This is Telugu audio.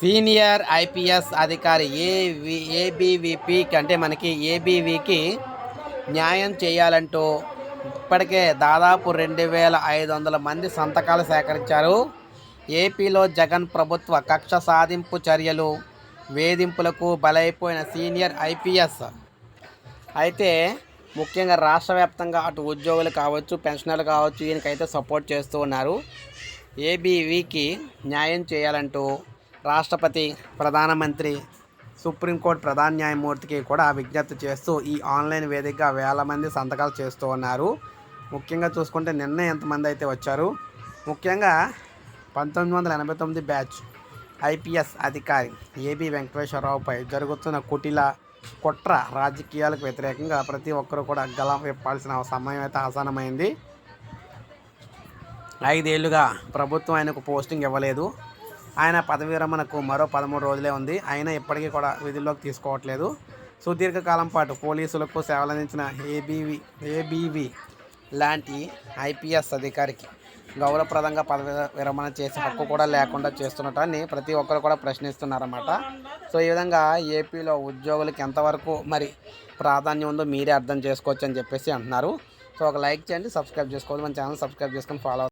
సీనియర్ ఐపీఎస్ అధికారి ఏవి ఏబీవీపీ అంటే మనకి ఏబీవీకి న్యాయం చేయాలంటూ ఇప్పటికే దాదాపు రెండు వేల ఐదు వందల మంది సంతకాలు సేకరించారు. ఏపీలో జగన్ ప్రభుత్వ కక్ష సాధింపు చర్యలు వేధింపులకు బలైపోయిన సీనియర్ ఐపీఎస్. అయితే ముఖ్యంగా రాష్ట్ర వ్యాప్తంగా అటు ఉద్యోగులు కావచ్చు పెన్షనర్లు కావచ్చు ఈయనకైతే సపోర్ట్ చేస్తూ ఉన్నారు. ఏబీవీకి న్యాయం చేయాలంటూ రాష్ట్రపతి ప్రధానమంత్రి సుప్రీంకోర్టు ప్రధాన న్యాయమూర్తికి కూడా విజ్ఞప్తి చేస్తూ ఈ ఆన్లైన్ వేదికగా వేల మంది సంతకాలు చేస్తూ ఉన్నారు. ముఖ్యంగా చూసుకుంటే నిన్న ఎంతమంది అయితే వచ్చారు? ముఖ్యంగా పంతొమ్మిది వందల ఎనభై తొమ్మిది బ్యాచ్ ఐపీఎస్ అధికారి ఏబి వెంకటేశ్వరరావుపై జరుగుతున్న కుటిల కుట్ర రాజకీయాలకు వ్యతిరేకంగా ప్రతి ఒక్కరూ కూడా గలం విప్పాల్సిన సమయం అయితే ఆసనమైంది ఐదేళ్ళుగా ప్రభుత్వం ఆయనకు పోస్టింగ్ ఇవ్వలేదు. ఆయన పదవి విరమణకు మరో పదమూడు రోజులే ఉంది. అయినా ఇప్పటికీ కూడా విధుల్లోకి తీసుకోవట్లేదు. సుదీర్ఘకాలం పాటు పోలీసులకు సేవలందించిన ఏబీవి ఏబీవి లాంటి ఐపీఎస్ అధికారికి గౌరవప్రదంగా పదవి విరమణ చేసే హక్కు కూడా లేకుండా చేస్తున్నటాన్ని ప్రతి ఒక్కరు కూడా ప్రశ్నిస్తున్నారన్నమాట. సో ఈ విధంగా ఏపీలో ఉద్యోగులకు ఎంతవరకు మరి ప్రాధాన్యం ఉందో మీరే అర్థం చేసుకోవచ్చు అని చెప్పేసి అంటున్నారు. సో ఒక లైక్ చేయండి సబ్స్క్రైబ్ చేసుకోవాలి మన ఛానల్ సబ్స్క్రైబ్ చేసుకొని ఫాలో